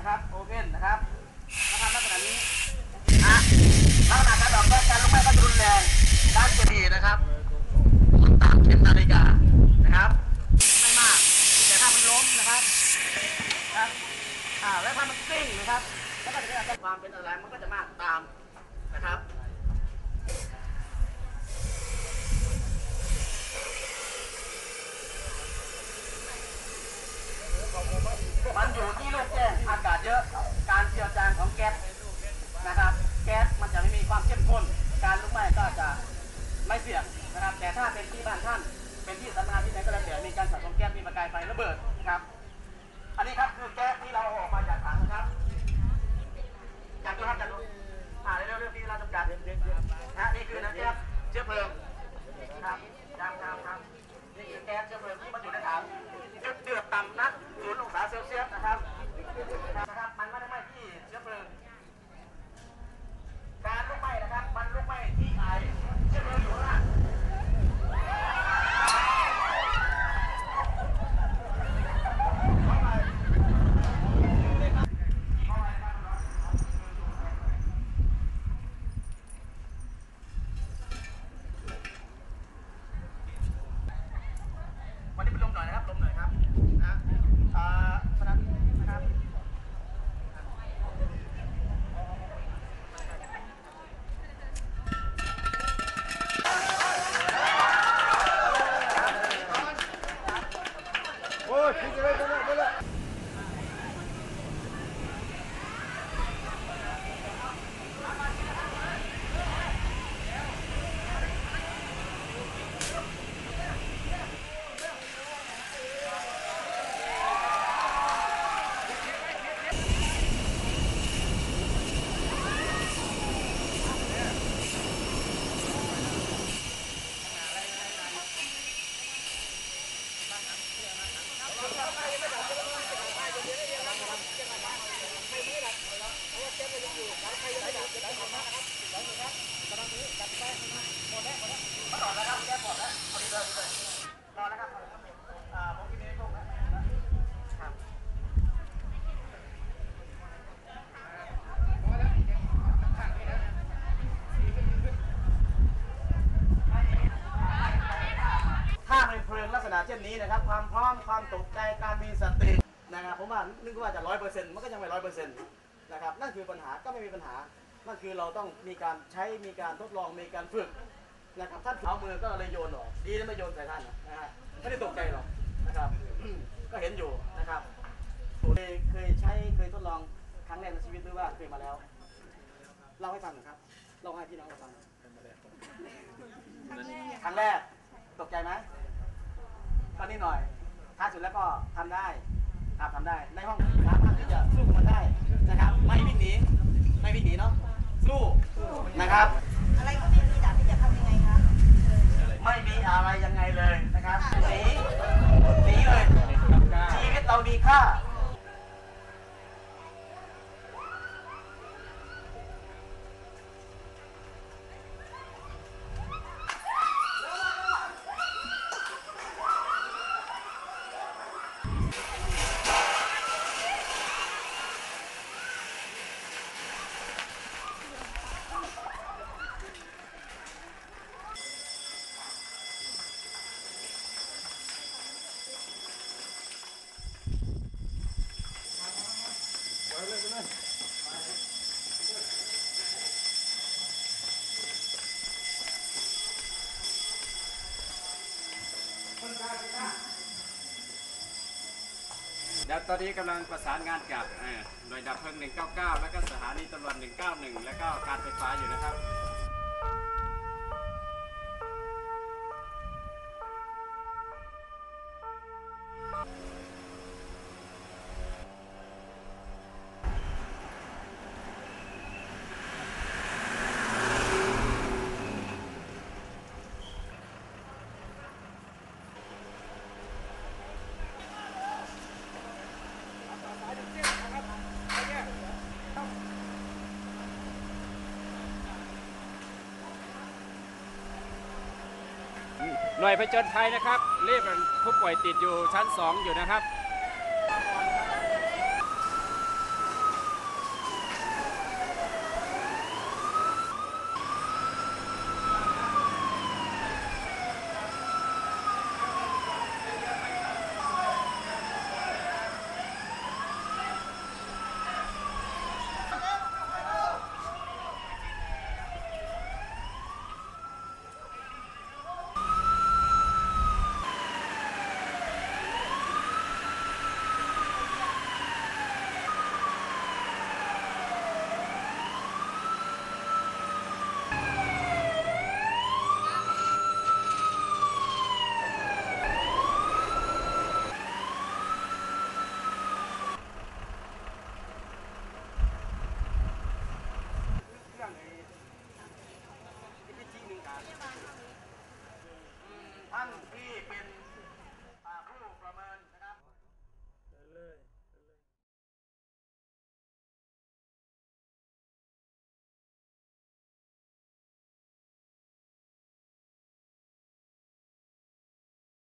ะครับโอเพนนะครับนะครับลักษณะนี้นะลักษณะการออกแบบการลุกไหม้ก็รุนแรงด้านเจดีนะครับตามเข็มนาฬิกานะครับ ไม่มาก แต่ถ้ามันล้มนะครับครับอ่าแล้วถ้ามันกลิ้งนะครับแล้วก็จะได้รับความเป็นอะไรมันก็จะมากตามนะครับ ไหม้ก็จะไม่เสี่ยงนะครับ แต่ถ้าเป็นที่บ้านท่าน เป็นที่สำนักงานที่ไหนก็แล้วแต่มีการสะสมแก๊สมีประกายไฟระเบิดนะครับ อันนี้ครับคือแก๊สที่เราเอาออกมาจากถังนะครับจับดูครับจับดูอ่าเรื่องที่เราจำกัดนะนี่คือน้ำแก๊สเชื้อเพลิงนะครับจำจำจำนี่คือแก๊สเชื้อเพลิงที่มันอยู่ในถังจุดเดือดต่ำนักศูนย์องศาเซลเซียสนะครับนะครับ มันไม่ได้ไหม้ที่เชื้อเพลิง การลุกไหม้นะครับ มันลุกไหม้ที่ไอเชื้อเพลิงอยู่ข้างล่างวันนี้เป็นลมหน่อยนะครับ ลมหน่อยครับนะอ่าเพราะฉะนั้นนะครับ ต่อแล้วครับแก้ปอดแล้วเอาดีเลยดีเลยรอแล้วครับอ่าผมกินเองลูกนะครับ ถ้าเป็นเพลิงลักษณะเช่นนี้นะครับ ความพร้อมความตกใจการมีสตินะครับผมว่านึกว่าจะร้อยเปอร์เซ็นต์มันก็ยังไม่ร้อยเปอร์เซ็นต์นะครับนั่นคือปัญหาก็ไม่มีปัญหานั่นคือเราต้องมีการใช้มีการทดลองมีการฝึก นะครับท่านเอามือก็เลยโยนออกดีนะไม่โยนใส่ท่านนะฮะไม่ได้ตกใจหรอกนะครับ ก็เห็นอยู่นะครับเคยเคยใช้เคยทดลองครั้งแรกในชีวิตหรือว่าเคยมาแล้วเล่าให้ฟังหน่อยครับเล่าให้พี่น้องฟังครั้งแรกตกใจไหมก็นิดหน่อยท้าสุดแล้วก็ทำได้ครับทำได้ ในห้องสามารถที่จะสู้กับมันได้นะครับ ไม่วิ่งหนีไม่วิ่งหนีเนาะสู้นะครับ อะไรก็ไม่มีด่าพี่จะทำยังไงคะ ไม่มี อะไรยังไงเลยนะครับสีสีเลยชีวิตเรามีค่า เดี๋ยวตอนนี้กำลังประสานงานกับหน่วยดับเพลิง 199 แล้วก็สถานีตำรวจ 191 แล้วก็การไฟฟ้าอยู่นะครับ หน่วยผจญภัยนะครับรีบผู้ป่วยติดอยู่ชั้น 2 อยู่นะครับ